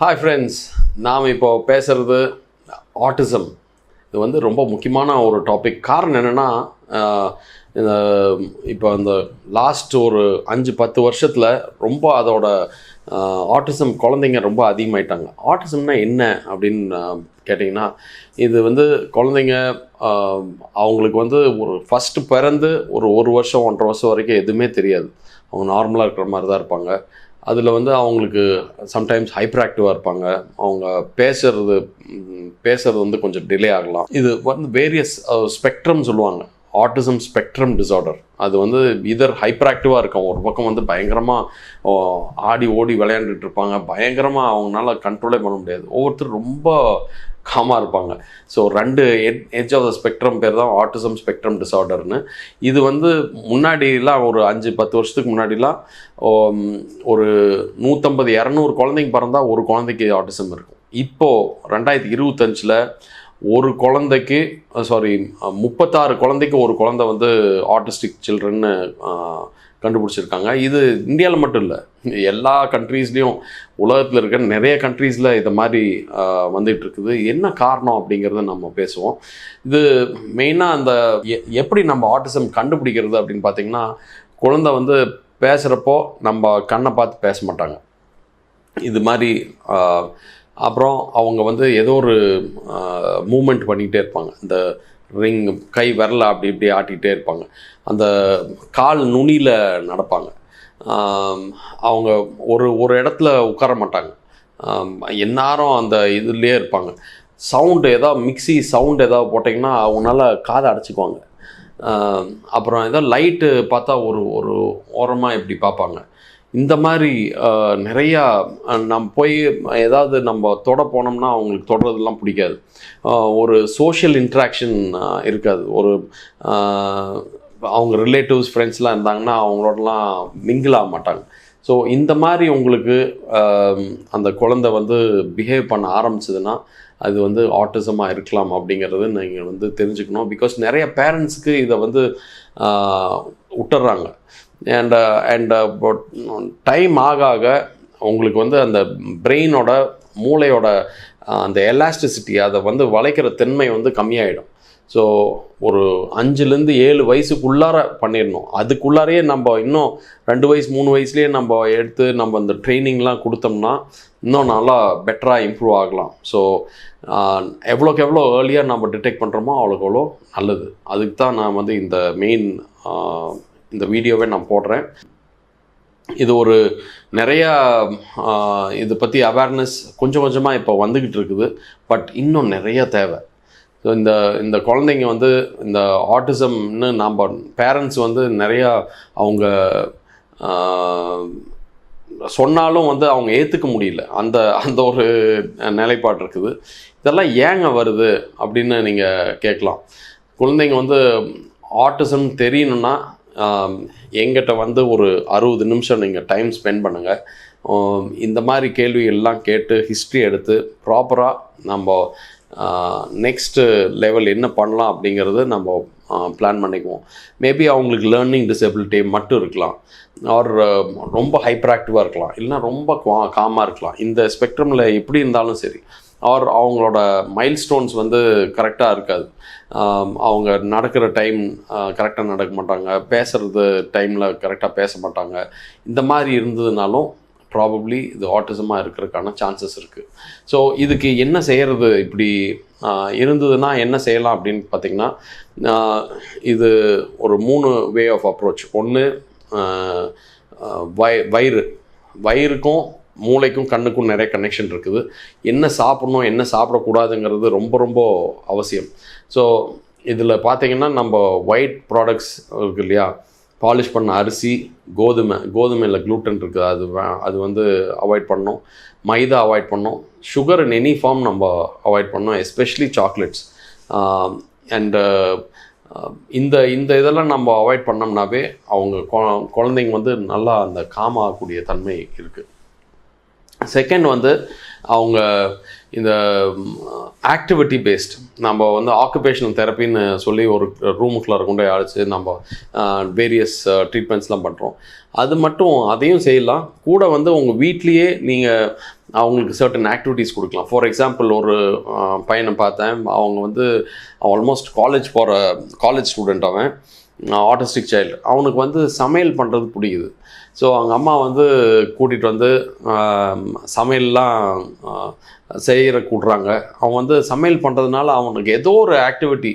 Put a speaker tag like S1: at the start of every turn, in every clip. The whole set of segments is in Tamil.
S1: ஹாய் ஃப்ரெண்ட்ஸ் நாம் இப்போ பேசுகிறது ஆட்டிசம் இது வந்து ரொம்ப முக்கியமான ஒரு டாபிக் காரணம் என்னென்னா இந்த இப்போ அந்த லாஸ்ட் ஒரு அஞ்சு பத்து வருஷத்தில் ரொம்ப அதோட ஆட்டிசம் குழந்தைங்க ரொம்ப அதிகமாயிட்டாங்க. ஆட்டிசம்னா என்ன அப்படின்னு கேட்டிங்கன்னா இது வந்து குழந்தைங்க அவங்களுக்கு வந்து ஒரு ஃபஸ்ட்டு பிறந்து ஒரு ஒரு வருஷம் ஒன்றரை வருஷம் வரைக்கும் எதுவுமே தெரியாது. அவங்க நார்மலாக இருக்கிற மாதிரி தான் இருப்பாங்க. அதில் வந்து அவங்களுக்கு சம்டைம்ஸ் ஹைப்பர் ஆக்டிவாக இருப்பாங்க. அவங்க பேசுறது பேசுறது வந்து கொஞ்சம் டிலே ஆகலாம். இது வந்து வேரியஸ் ஸ்பெக்ட்ரம் சொல்லுவாங்க. ஆட்டிசம் ஸ்பெக்ட்ரம் டிசார்டர் அது வந்து இதர் ஹைப்பர் ஆக்டிவாக இருக்கும். ஒரு பக்கம் வந்து பயங்கரமாக ஆடி ஓடி விளையாண்டுட்டு இருப்பாங்க. பயங்கரமாக அவங்களால கண்ட்ரோலே பண்ண முடியாது. ஒவ்வொருத்தர் ரொம்ப காமாக இருப்பாங்க. ஸோ ரெண்டு எட்ஜ் ஆஃப் த ஸ்பெக்ட்ரம் பேர் தான் ஆட்டிசம் ஸ்பெக்ட்ரம் டிசார்டர்னு இது வந்து முன்னாடிலாம் ஒரு அஞ்சு பத்து வருஷத்துக்கு முன்னாடிலாம் ஒரு நூற்றம்பது இரநூறு குழந்தைங்க பிறந்தா ஒரு குழந்தைக்கு ஆட்டிசம் இருக்கும். இப்போது ரெண்டாயிரத்தி இருபத்தஞ்சில் ஒரு குழந்தைக்கு சாரி முப்பத்தாறு குழந்தைக்கு ஒரு குழந்தை வந்து ஆர்டிஸ்டிக் சில்ட்ரன்னு கண்டுபிடிச்சிருக்காங்க. இது இந்தியாவில் மட்டும் இல்லை எல்லா கண்ட்ரீஸ்லேயும் உலகத்தில் இருக்கிற நிறைய கண்ட்ரீஸில் இதை மாதிரி வந்துட்டு இருக்குது என்ன காரணம் அப்படிங்கிறத நம்ம பேசுவோம். இது மெயினாக அந்த எ- எப்படி நம்ம ஆட்டிசம் கண்டுபிடிக்கிறது அப்படின்னு பார்த்தீங்கன்னா குழந்தை வந்து பேசுகிறப்போ நம்ம கண்ணை பார்த்து பேச மாட்டாங்க. இது மாதிரி அப்புறம் அவங்க வந்து ஏதோ ஒரு மூமெண்ட் பண்ணிக்கிட்டே இருப்பாங்க. இந்த ரிங் கை விரல அப்படி இப்படி ஆட்டிகிட்டே இருப்பாங்க. அந்த கால் நுனியில் நடப்பாங்க. அவங்க ஒரு ஒரு இடத்துல உட்கார மாட்டாங்க. எந்நேரம் அந்த இதுலேயே இருப்பாங்க. சவுண்டு ஏதாவது மிக்ஸி சவுண்டு ஏதாவது போட்டிங்கன்னா அவங்களால காதை அடைச்சிக்குவாங்க. அப்புறம் ஏதோ லைட்டு பார்த்தா ஒரு ஒரு ஓரமாக இப்படி பார்ப்பாங்க. இந்த மாதிரி நிறையா நம் நம்ம போய் ஏதாவது நம்ம தொட போனோம்னா அவங்களுக்கு தொடுறதெல்லாம் பிடிக்காது. ஒரு சோஷியல் இன்ட்ராக்ஷன் இருக்காது. ஒரு அவங்க ரிலேட்டிவ்ஸ் ஃப்ரெண்ட்ஸ்லாம் இருந்தாங்கன்னா அவங்களோடலாம் மிங்கிள் ஆக மாட்டாங்க. ஸோ இந்த மாதிரி உங்களுக்கு அந்த குழந்தை வந்து பிஹேவ் பண்ண ஆரம்பிச்சதுன்னா அது வந்து ஆட்டிசமாக இருக்கலாம் அப்படிங்கிறது நீங்கள் வந்து தெரிஞ்சுக்கணும். பிகாஸ் நிறைய பேரண்ட்ஸுக்கு இதை வந்து விட்டுறாங்க அண்ட் அண்ட் டைம் ஆக ஆக உங்களுக்கு வந்து அந்த பிரெயினோட மூளையோட uh, அந்த எலாஸ்டிசிட்டி அதை வந்து வளைக்கிற தன்மை வந்து கம்மியாயிடும். ஸோ ஒரு அஞ்சுலேருந்து ஏழு வயசுக்குள்ளார பண்ணிடணும். அதுக்குள்ளாரையே நம்ம இன்னும் ரெண்டு வயசு மூணு வயசுலேயே நம்ம எடுத்து நம்ம அந்த ட்ரைனிங்லாம் கொடுத்தோம்னா இன்னும் நல்லா பெட்டராக இம்ப்ரூவ் ஆகலாம். ஸோ uh, எவ்வளோக்கு எவ்வளோ ஏர்லியாக நம்ம டிடெக்ட் பண்ணுறோமோ அவ்வளோக்கு அவ்வளோ நல்லது. அதுக்கு தான் நான் வந்து இந்த மெயின் இந்த வீடியோவை நான் போடுறேன். இது ஒரு நிறையா இதை பற்றி அவேர்னஸ் கொஞ்சம் கொஞ்சமாக இப்போ வந்துக்கிட்டு இருக்குது. பட் இன்னும் நிறைய தேவை. ஸோ இந்த இந்த குழந்தைங்க வந்து இந்த ஆட்டிசம்னு நாம் பேரண்ட்ஸ் வந்து நிறையா அவங்க சொன்னாலும் வந்து அவங்க ஏற்றுக்க முடியல. அந்த அந்த ஒரு நிலைப்பாடு இருக்குது. இதெல்லாம் ஏங்க வருது அப்படின்னு நீங்கள் கேட்கலாம். குழந்தைங்க வந்து ஆட்டிசம் தெரியணும்னா எங்கிட்ட வந்து ஒரு அறுபது நிமிஷம் நீங்கள் டைம் ஸ்பெண்ட் பண்ணுங்கள் இந்த மாதிரி கேள்வி எல்லாம் கேட்டு ஹிஸ்ட்ரி எடுத்து ப்ராப்பராக நம்ம நெக்ஸ்ட்டு லெவல் என்ன பண்ணலாம் அப்படிங்கிறது நம்ம பிளான் பண்ணிக்குவோம். மேபி அவங்களுக்கு லேர்னிங் டிசபிலிட்டி மட்டும் இருக்கலாம். ஆர் ரொம்ப ஹைப்பர் ஆக்டிவாக இருக்கலாம். இல்லைன்னா ரொம்ப காமாக இருக்கலாம். இந்த ஸ்பெக்ட்ரமில் எப்படி இருந்தாலும் சரி. ஆர் அவங்களோட மைல்ஸ்டோன்ஸ் வந்து கரெக்டாக இருக்காது. அவங்க நடக்கிற டைம் கரெக்டாக நடக்க மாட்டாங்க. பேசுகிறது டைமில் கரெக்டாக பேச மாட்டாங்க. இந்த மாதிரி இருந்ததுனாலும் ப்ராபப்ளி இது ஆட்டிசமாக இருக்கிறதுக்கான சான்சஸ் இருக்குது ஸோ இதுக்கு என்ன செய்கிறது இப்படி இருந்ததுன்னா என்ன செய்யலாம் அப்படின்னு பார்த்தீங்கன்னா இது ஒரு மூணு வே ஆஃப் அப்ரோச் ஒன்று வய வயிறு. வயிறுக்கும் மூளைக்கும் கண்ணுக்கும் நிறைய கனெக்ஷன் இருக்குது. என்ன சாப்பிடணும் என்ன சாப்பிடக்கூடாதுங்கிறது ரொம்ப ரொம்ப அவசியம். ஸோ இதில் பார்த்தீங்கன்னா நம்ம ஒயிட் ப்ராடக்ட்ஸ் இருக்கு இல்லையா? பாலிஷ் பண்ண அரிசி கோதுமை கோதுமையில் க்ளூட்டன் இருக்குது. அது அது வந்து அவாய்ட் பண்ணோம் மைதா அவாய்ட் பண்ணோம் சுகர் இன் எனி ஃபார்ம் நம்ம அவாய்ட் பண்ணோம் எஸ்பெஷலி சாக்லேட்ஸ் அண்டு இந்த இந்த இதெல்லாம் நம்ம அவாய்ட் பண்ணோம்னாவே அவங்க கொ- குழந்தைங்க வந்து நல்லா அந்த காமாகக்கூடிய தன்மை இருக்குது செகண்ட் வந்து அவங்க இந்த uh, ஆக்டிவிட்டி பேஸ்ட் நம்ம வந்து ஆக்குபேஷனல் தெரப்பின்னு சொல்லி ஒரு ரூமுக்குள்ளே கொண்டு போய் அழைச்சி நம்ம வேரியஸ் ட்ரீட்மெண்ட்ஸ்லாம் பண்ணுறோம் அது மட்டும் அதையும் செய்யலாம். கூட வந்து உங்கள் வீட்லேயே நீங்கள் அவங்களுக்கு சர்டன் ஆக்டிவிட்டீஸ் கொடுக்கலாம். ஃபார் எக்ஸாம்பிள் ஒரு uh, பையனை பார்த்தேன். அவங்க வந்து ஆல்மோஸ்ட் காலேஜ் போகிற காலேஜ் ஸ்டூடெண்ட் அவன். ஆட்டிஸ்டிக் சைல்டு அவனுக்கு வந்து சமையல் பண்ணுறது பிடிக்குது. ஸோ அவங்க அம்மா வந்து கூட்டிகிட்டு வந்து சமையல்லாம் செய்கிற கூட்டுறாங்க. அவன் வந்து சமையல் பண்ணுறதுனால அவனுக்கு ஏதோ ஒரு ஆக்டிவிட்டி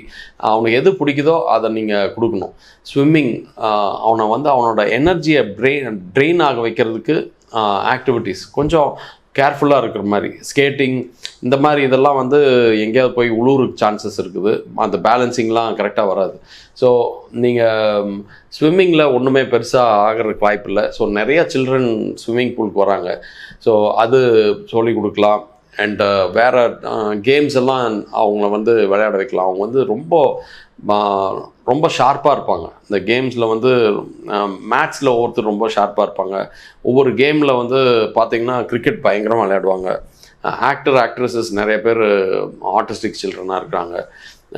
S1: அவனுக்கு எது பிடிக்குதோ அதை நீங்கள் கொடுக்கணும். ஸ்விம்மிங் அவனை வந்து அவனோட எனர்ஜியை ட்ரெயின் ட்ரெயின் ஆக வைக்கிறதுக்கு ஆக்டிவிட்டீஸ் கொஞ்சம் கேர்ஃபுல்லாக இருக்கிற மாதிரி. ஸ்கேட்டிங் இந்த மாதிரி இதெல்லாம் வந்து எங்கேயாவது போய் உழுவுறக்கு சான்சஸ் இருக்குது. அந்த பேலன்சிங்லாம் கரெக்டாக வராது. ஸோ நீங்கள் ஸ்விம்மிங்கில் ஒன்றுமே பெருசாக ஆகிறதுக்கு வாய்ப்பு இல்லை ஸோ நிறைய சில்ட்ரன் ஸ்விம்மிங் பூலுக்கு வராங்க. ஸோ அது சொல்லி கொடுக்கலாம். அண்டு வேறு கேம்ஸ் எல்லாம் அவங்கள வந்து விளையாட வைக்கலாம். அவங்க வந்து ரொம்ப ரொம்ப ஷார்ப்பாக இருப்பாங்க. இந்த கேம்ஸில் வந்து மேட்ச்சில் ஒவ்வொருத்தர் ரொம்ப ஷார்ப்பாக இருப்பாங்க. ஒவ்வொரு கேமில் வந்து பார்த்திங்கன்னா கிரிக்கெட் பயங்கரமாக விளையாடுவாங்க. ஆக்டர் ஆக்ட்ரஸஸ் நிறைய பேர் ஆர்டிஸ்டிக் சில்ட்ரனாக இருக்கிறாங்க.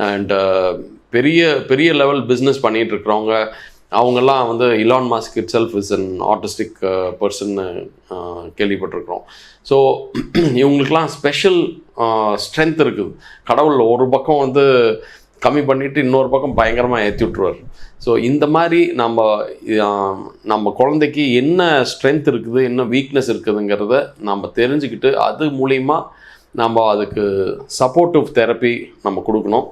S1: அண்டு uh, பெரிய பெரிய லெவல் பிஸ்னஸ் பண்ணிகிட்டு இருக்கிறவங்க அவங்கெல்லாம் வந்து Elon Musk itself is an artistic பர்சன்னு கேள்விப்பட்டிருக்கிறோம். ஸோ இவங்களுக்கெல்லாம் ஸ்பெஷல் ஸ்ட்ரென்த் uh, இருக்குது. கடவுள் ஒரு பக்கம் வந்து கம்மி பண்ணிவிட்டு இன்னொரு பக்கம் பயங்கரமாக ஏற்றி விட்ருவார் ஸோ இந்த மாதிரி நம்ம நம்ம குழந்தைக்கு என்ன ஸ்ட்ரென்த் இருக்குது என்ன வீக்னஸ் இருக்குதுங்கிறத நம்ம தெரிஞ்சுக்கிட்டு அது மூலிமா நம்ம அதுக்கு சப்போர்ட்டிவ் தெரப்பி நம்ம கொடுக்கணும்.